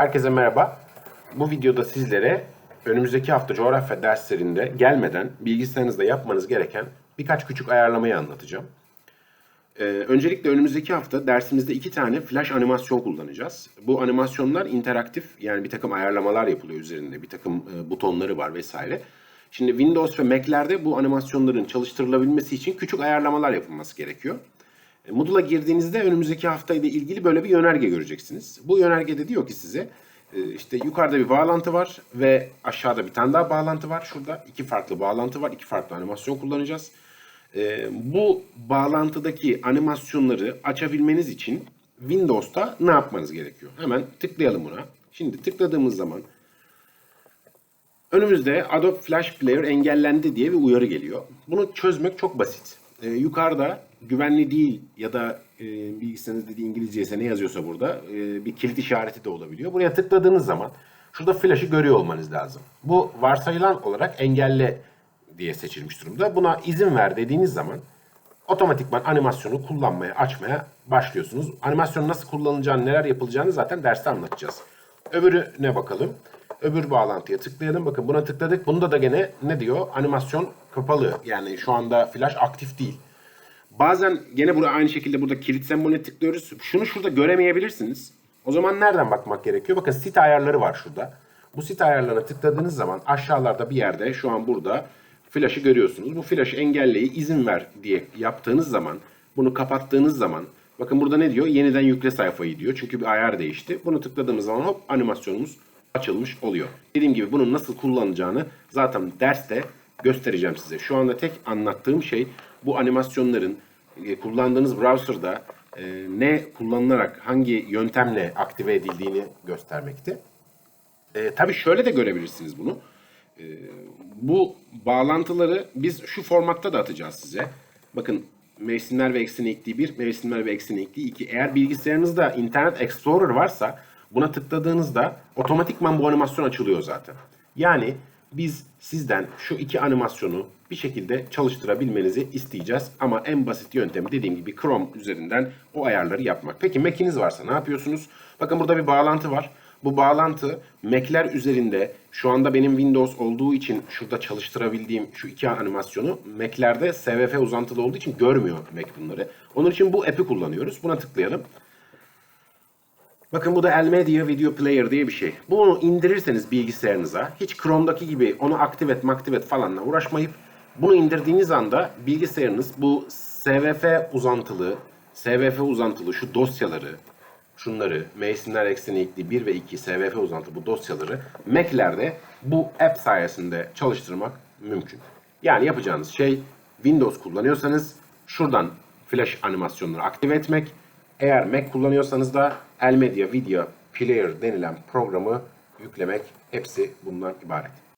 Herkese merhaba. Bu videoda sizlere önümüzdeki hafta coğrafya derslerinde gelmeden bilgisayarınızda yapmanız gereken birkaç küçük ayarlamayı anlatacağım. Ee, öncelikle önümüzdeki hafta dersimizde iki tane flash animasyon kullanacağız. Bu animasyonlar interaktif yani bir takım ayarlamalar yapılıyor üzerinde. Bir takım e, butonları var vesaire. Şimdi Windows ve Mac'lerde bu animasyonların çalıştırılabilmesi için küçük ayarlamalar yapılması gerekiyor. E, Moodle'a girdiğinizde önümüzdeki haftayla ilgili böyle bir yönerge göreceksiniz. Bu yönergede diyor ki size e, işte yukarıda bir bağlantı var ve aşağıda bir tane daha bağlantı var. Şurada iki farklı bağlantı var. iki farklı animasyon kullanacağız. E, Bu bağlantıdaki animasyonları açabilmeniz için Windows'ta ne yapmanız gerekiyor? Hemen tıklayalım buna. Şimdi tıkladığımız zaman Önümüzde Adobe Flash Player engellendi diye bir uyarı geliyor. Bunu çözmek çok basit. Yukarıda güvenli değil ya da e, bilgisayarınız dediği İngilizce ise ne yazıyorsa burada e, bir kilit işareti de olabiliyor. Buraya tıkladığınız zaman şurada flash'ı görüyor olmanız lazım. Bu varsayılan olarak engelle diye seçilmiş durumda. Buna izin ver dediğiniz zaman otomatikman animasyonu kullanmaya, açmaya başlıyorsunuz. Animasyonu nasıl kullanılacağını, neler yapılacağını zaten derste anlatacağız. Öbürüne bakalım. Öbür bağlantıya tıklayalım. Bakın buna tıkladık. Bunda da gene ne diyor? Animasyon kapalı. Yani şu anda flash aktif değil. Bazen gene burada aynı şekilde burada kilit sembolüne tıklıyoruz. Şunu şurada göremeyebilirsiniz. O zaman nereden bakmak gerekiyor? Bakın site ayarları var şurada. Bu site ayarlarına tıkladığınız zaman aşağılarda bir yerde şu an burada flash'ı görüyorsunuz. Bu flash'ı engelleyi izin ver diye yaptığınız zaman bunu kapattığınız zaman bakın burada ne diyor? Yeniden yükle sayfayı diyor. Çünkü bir ayar değişti. Bunu tıkladığımız zaman hop animasyonumuz açılmış oluyor. Dediğim gibi bunun nasıl kullanılacağını zaten derste göstereceğim size. Şu anda tek anlattığım şey bu animasyonların kullandığınız browser'da e, ne kullanılarak hangi yöntemle aktive edildiğini göstermekti. E, tabii şöyle de görebilirsiniz bunu. E, bu bağlantıları biz şu formatta da atacağız size. Bakın mevsimler ve eksen eklliği 1, mevsimler ve eksen eklliği 2. Eğer bilgisayarınızda Internet Explorer varsa buna tıkladığınızda otomatikman bu animasyon açılıyor zaten. Yani biz sizden şu iki animasyonu bir şekilde çalıştırabilmenizi isteyeceğiz. Ama en basit yöntem dediğim gibi Chrome üzerinden o ayarları yapmak. Peki Mac'iniz varsa ne yapıyorsunuz? Bakın burada bir bağlantı var. Bu bağlantı Mac'ler üzerinde şu anda benim Windows olduğu için şurada çalıştırabildiğim şu iki animasyonu Mac'lerde SVF uzantılı olduğu için görmüyor Mac bunları. Onun için bu app'i kullanıyoruz. Buna tıklayalım. Bakın bu da Elmedia Video Player diye bir şey. Bunu indirirseniz bilgisayarınıza hiç Chrome'daki gibi onu aktive et, aktive et falanla uğraşmayıp bunu indirdiğiniz anda bilgisayarınız bu SVF uzantılı, SVF uzantılı şu dosyaları, şunları, mevsimler ekseni ekli 1 ve 2 SVF uzantılı bu dosyaları Mac'lerde bu app sayesinde çalıştırmak mümkün. Yani yapacağınız şey Windows kullanıyorsanız şuradan flash animasyonları aktive etmek, eğer Mac kullanıyorsanız da Elmedia Video Player denilen programı yüklemek hepsi bundan ibaret.